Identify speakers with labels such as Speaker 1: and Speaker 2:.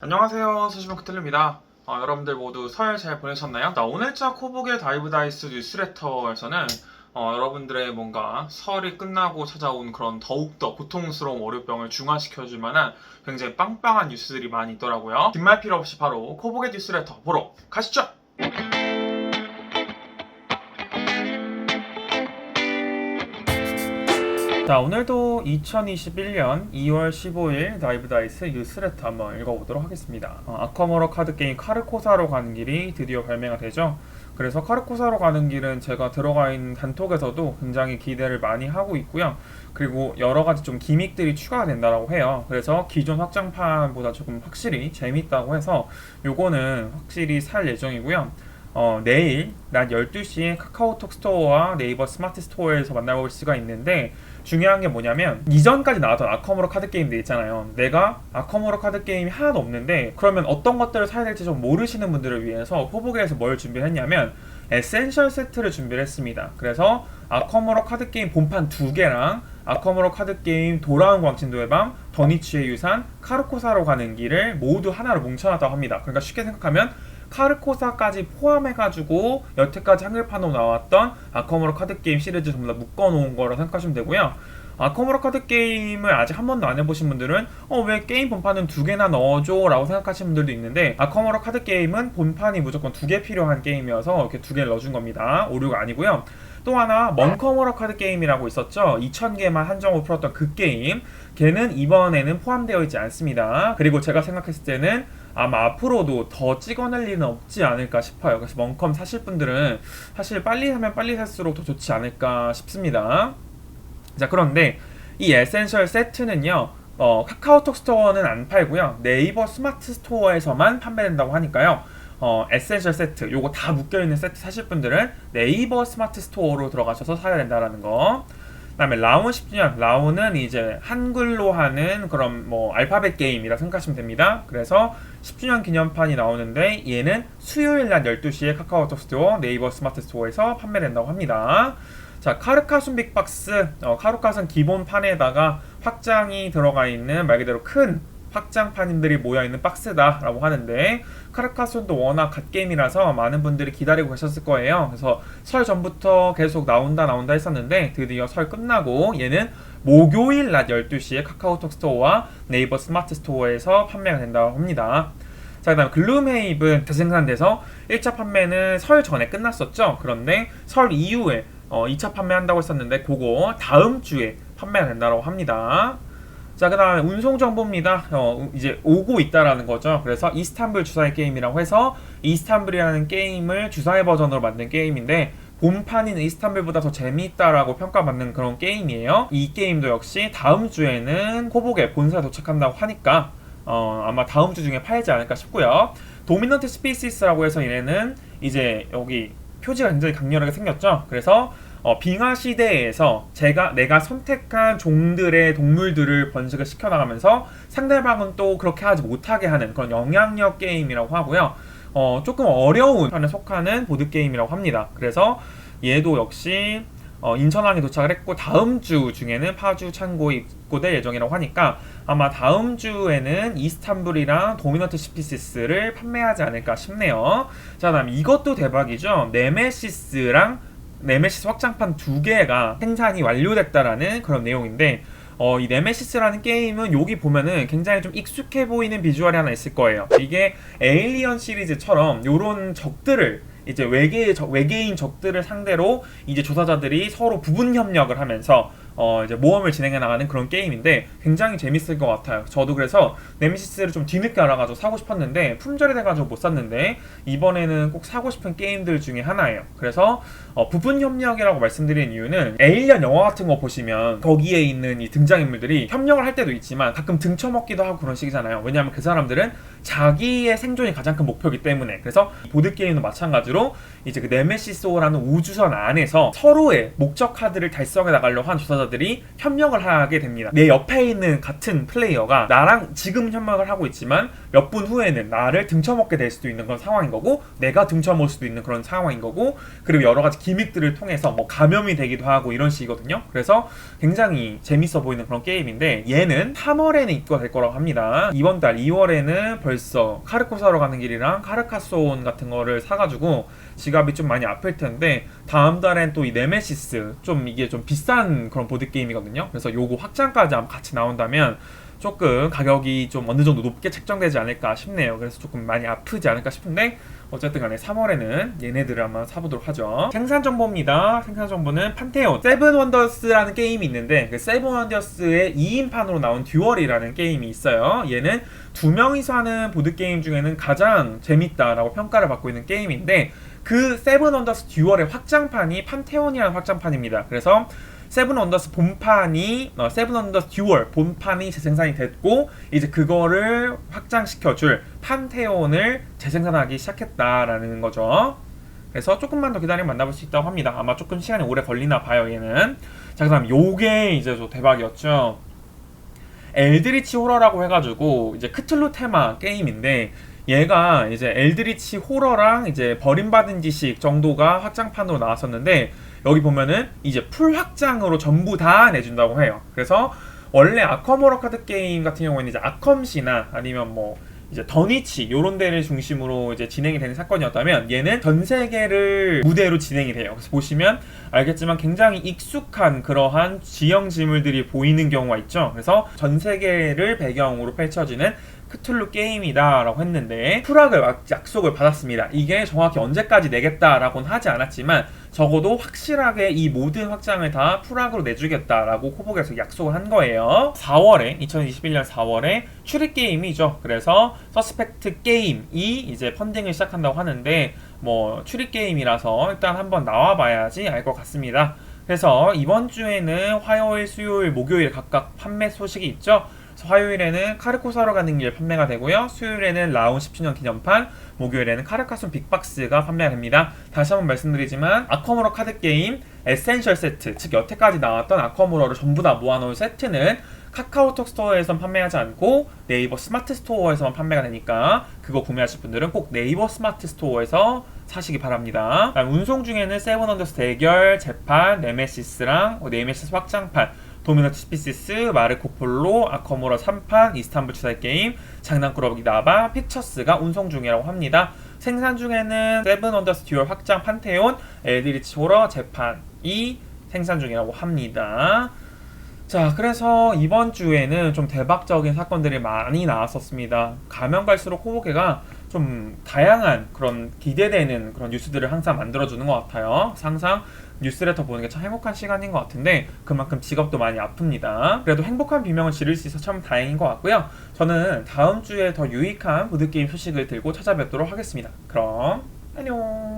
Speaker 1: 안녕하세요. 수시마크 틀입니다. 어, 여러분들 모두 설 잘 보내셨나요? 자, 오늘자 코복의 다이브 다이스 뉴스레터에서는 어, 여러분들의 뭔가 설이 끝나고 찾아온 그런 더욱더 고통스러운 월요병을 중화시켜줄 만한 굉장히 빵빵한 뉴스들이 많이 있더라고요. 긴말 필요 없이 바로 코복의 뉴스레터 보러 가시죠! 자 오늘도 2021년 2월 15일 다이브 다이스 뉴스레터 한번 읽어보도록 하겠습니다. 어, 아쿠아모러 카드 게임 카르코사로 가는 길이 드디어 발매가 되죠. 그래서 카르코사로 가는 길은 제가 들어가 있는 단톡에서도 굉장히 기대를 많이 하고 있고요. 그리고 여러 가지 좀 기믹들이 추가가 된다라고 해요. 그래서 기존 확장판보다 조금 확실히 재밌다고 해서 요거는 확실히 살 예정이고요. 어, 내일 낮 12시에 카카오톡 스토어와 네이버 스마트 스토어에서 만나볼 수가 있는데 중요한 게 뭐냐면 이전까지 나왔던 아커모로 카드 게임들 있잖아요. 내가 아커모로 카드 게임이 하나도 없는데 그러면 어떤 것들을 사야 될지 좀 모르시는 분들을 위해서 포복에서 뭘 준비했냐면 에센셜 세트를 준비를 했습니다. 그래서 아커모로 카드 게임 본판 두 개랑 아커모로 카드 게임 돌아온 광진도의 밤, 더니치의 유산, 카르코사로 가는 길을 모두 하나로 뭉쳐놨다고 합니다. 그러니까 쉽게 생각하면 카르코사까지 포함해가지고 여태까지 한글판으로 나왔던 아커모로 카드 게임 시리즈 전부 다 묶어놓은 거라 생각하시면 되고요. 아커모로 카드 게임을 아직 한 번도 안 해보신 분들은 어 왜 게임 본판은 두 개나 넣어줘 라고 생각하시는 분들도 있는데 아커모로 카드 게임은 본판이 무조건 두 개 필요한 게임이어서 이렇게 두 개를 넣어준 겁니다. 오류가 아니고요. 또 하나 먼커머러 카드 게임이라고 있었죠. 2,000개만 한정으로 풀었던 그 게임. 걔는 이번에는 포함되어 있지 않습니다. 그리고 제가 생각했을 때는 아마 앞으로도 더 찍어낼 리는 없지 않을까 싶어요. 그래서 먼컴 사실 분들은 사실 빨리 하면 빨리 살수록 더 좋지 않을까 싶습니다. 자 그런데 이 에센셜 세트는요. 어, 카카오톡 스토어는 안 팔고요. 네이버 스마트 스토어에서만 판매된다고 하니까요. 어, 에센셜 세트, 요거 다 묶여있는 세트 사실 분들은 네이버 스마트 스토어로 들어가셔서 사야 된다라는 거. 그다음에 라운 10주년, 라운은 이제 한글로 하는 그런 뭐 알파벳 게임이라 생각하시면 됩니다. 그래서 10주년 기념판이 나오는데 얘는 수요일 낮 12시에 카카오톡 스토어, 네이버 스마트 스토어에서 판매된다고 합니다. 자, 카르카순 빅박스, 어, 카르카순 기본 판에다가 확장이 들어가 있는 말 그대로 큰 확장판들이 모여 있는 박스다라고 하는데 카르카손도 워낙 갓게임이라서 많은 분들이 기다리고 계셨을 거예요. 그래서 설 전부터 계속 나온다 나온다 했었는데 드디어 설 끝나고 얘는 목요일 낮 12시에 카카오톡 스토어와 네이버 스마트 스토어에서 판매가 된다고 합니다. 자, 그 다음 글룸헤이븐 재생산돼서 1차 판매는 설 전에 끝났었죠. 그런데 설 이후에 어, 2차 판매한다고 했었는데 그거 다음 주에 판매가 된다고 합니다. 자, 그 다음에 운송 정보입니다. 어, 이제 오고 있다라는 거죠. 그래서 이스탄불 주사위 게임이라고 해서 이스탄불이라는 게임을 주사위 버전으로 만든 게임인데 본판인 이스탄불보다 더 재미있다라고 평가받는 그런 게임이에요. 이 게임도 역시 다음 주에는 호복에 본사에 도착한다고 하니까 어, 아마 다음 주 중에 팔지 않을까 싶고요. 도미넌트 스피시스라고 해서 얘네는 이제 여기 표지가 굉장히 강렬하게 생겼죠. 그래서 어, 빙하 시대에서 제가 내가 선택한 종들의 동물들을 번식을 시켜나가면서 상대방은 또 그렇게 하지 못하게 하는 그런 영향력 게임이라고 하고요. 어, 조금 어려운 편에 속하는 보드 게임이라고 합니다. 그래서 얘도 역시 어, 인천항에 도착을 했고 다음 주 중에는 파주 창고에 입고될 예정이라고 하니까 아마 다음 주에는 이스탄불이랑 도미너트 시피시스를 판매하지 않을까 싶네요. 자, 다음 이것도 대박이죠. 네메시스랑 네메시스 확장판 두 개가 생산이 완료됐다라는 그런 내용인데 어, 이 네메시스라는 게임은 여기 보면은 굉장히 좀 익숙해 보이는 비주얼이 하나 있을 거예요. 이게 에일리언 시리즈처럼 요런 적들을 이제 외계 적- 외계인 적들을 상대로 이제 조사자들이 서로 부분 협력을 하면서 어 이제 모험을 진행해 나가는 그런 게임인데 굉장히 재밌을 것 같아요. 저도 그래서 네메시스를 좀 뒤늦게 알아가지고 사고 싶었는데 품절이 돼가지고 못 샀는데 이번에는 꼭 사고 싶은 게임들 중에 하나예요. 그래서 어, 부분 협력이라고 말씀드리는 이유는 에일리언 영화 같은 거 보시면 거기에 있는 이 등장인물들이 협력을 할 때도 있지만 가끔 등쳐먹기도 하고 그런 식이잖아요. 왜냐하면 그 사람들은 자기의 생존이 가장 큰 목표이기 때문에 그래서 보드 게임도 마찬가지로 이제 그 네메시스라는 우주선 안에서 서로의 목적 카드를 달성해 나가려고 하는 조사자들이 플레이어들이 협력을 하게 됩니다. 내 옆에 있는 같은 플레이어가 나랑 지금 협력을 하고 있지만 몇 분 후에는 나를 등쳐먹게 될 수도 있는 그런 상황인 거고 내가 등쳐먹을 수도 있는 그런 상황인 거고 그리고 여러 가지 기믹들을 통해서 뭐 감염이 되기도 하고 이런 식이거든요. 그래서 굉장히 재밌어 보이는 그런 게임인데 얘는 3월에는 입고가 될 거라고 합니다. 이번 달 2월에는 벌써 카르코 사러 가는 길이랑 카르카손 같은 거를 사가지고 지갑이 좀 많이 아플 텐데 다음 달엔 또 이 네메시스 좀 이게 좀 비싼 그런 보드 게임이거든요. 그래서 요거 확장까지 같이 나온다면 조금 가격이 좀 어느 정도 높게 책정되지 않을까 싶네요. 그래서 조금 많이 아프지 않을까 싶은데 어쨌든 간에 3월에는 얘네들을 한번 사보도록 하죠. 생산 정보입니다. 생산 정보는 판테온 세븐 원더스라는 게임이 있는데 그 세븐 원더스의 2인판으로 나온 듀얼이라는 게임이 있어요. 얘는 두 명이서 하는 보드 게임 중에는 가장 재밌다라고 평가를 받고 있는 게임인데 그 세븐 원더스 듀얼의 확장판이 판테온이라는 확장판입니다. 그래서 세븐 원더스 본판이 어, 세븐 원더스 듀얼 본판이 재생산이 됐고 이제 그거를 확장시켜줄 판테온을 재생산하기 시작했다라는 거죠. 그래서 조금만 더 기다리면 만나볼 수 있다고 합니다. 아마 조금 시간이 오래 걸리나 봐요, 얘는. 자, 그 다음 요게 이제 좀 대박이었죠. 엘드리치 호러라고 해가지고 이제 크툴루 테마 게임인데 얘가 이제 엘드리치 호러랑 이제 버림받은 지식 정도가 확장판으로 나왔었는데 여기 보면은 이제 풀 확장으로 전부 다 내준다고 해요. 그래서 원래 아컴 호러 카드 게임 같은 경우에는 이제 아컴시나 아니면 뭐 이제 더니치 요런 데를 중심으로 이제 진행이 되는 사건이었다면 얘는 전 세계를 무대로 진행이 돼요. 그래서 보시면 알겠지만 굉장히 익숙한 그러한 지형 지물들이 보이는 경우가 있죠. 그래서 전 세계를 배경으로 펼쳐지는 크툴루 게임이다라고 했는데 프락을 약속을 받았습니다. 이게 정확히 언제까지 내겠다라고는 하지 않았지만 적어도 확실하게 이 모든 확장을 다 프락으로 내주겠다라고 코복에서 약속을 한 거예요. 4월에 2021년 4월에 출입 게임이죠. 그래서 서스펙트 게임이 이제 펀딩을 시작한다고 하는데 뭐 출입 게임이라서 일단 한번 나와봐야지 알 것 같습니다. 그래서 이번 주에는 화요일, 수요일, 목요일 각각 판매 소식이 있죠. 화요일에는 카르코 사러 가는 길 판매가 되고요. 수요일에는 라운 10주년 기념판, 목요일에는 카르카손 빅박스가 판매가 됩니다. 다시 한번 말씀드리지만 아쿠아모러 카드 게임 에센셜 세트, 즉 여태까지 나왔던 아쿠아모러를 전부 다 모아놓은 세트는 카카오톡 스토어에선 판매하지 않고 네이버 스마트 스토어에서만 판매가 되니까 그거 구매하실 분들은 꼭 네이버 스마트 스토어에서 사시기 바랍니다. 운송 중에는 세븐 언더스 대결, 재판, 네메시스랑 네메시스 확장판 도미노 스피시스, 마르코 폴로, 아커모라 3판, 이스탄불 추사의 게임, 장난꾸러기 나바, 픽처스가 운송 중이라고 합니다. 생산 중에는 세븐 언더스 듀얼 확장 판테온, 엘드리치 호러 재판이 생산 중이라고 합니다. 자, 그래서 이번 주에는 좀 대박적인 사건들이 많이 나왔었습니다. 가면 갈수록 호보케가 좀 다양한 그런 기대되는 그런 뉴스들을 항상 만들어주는 것 같아요. 항상 뉴스레터 보는 게 참 행복한 시간인 것 같은데 그만큼 직업도 많이 아픕니다. 그래도 행복한 비명을 지를 수 있어 참 다행인 것 같고요. 저는 다음 주에 더 유익한 보드게임 소식을 들고 찾아뵙도록 하겠습니다. 그럼 안녕.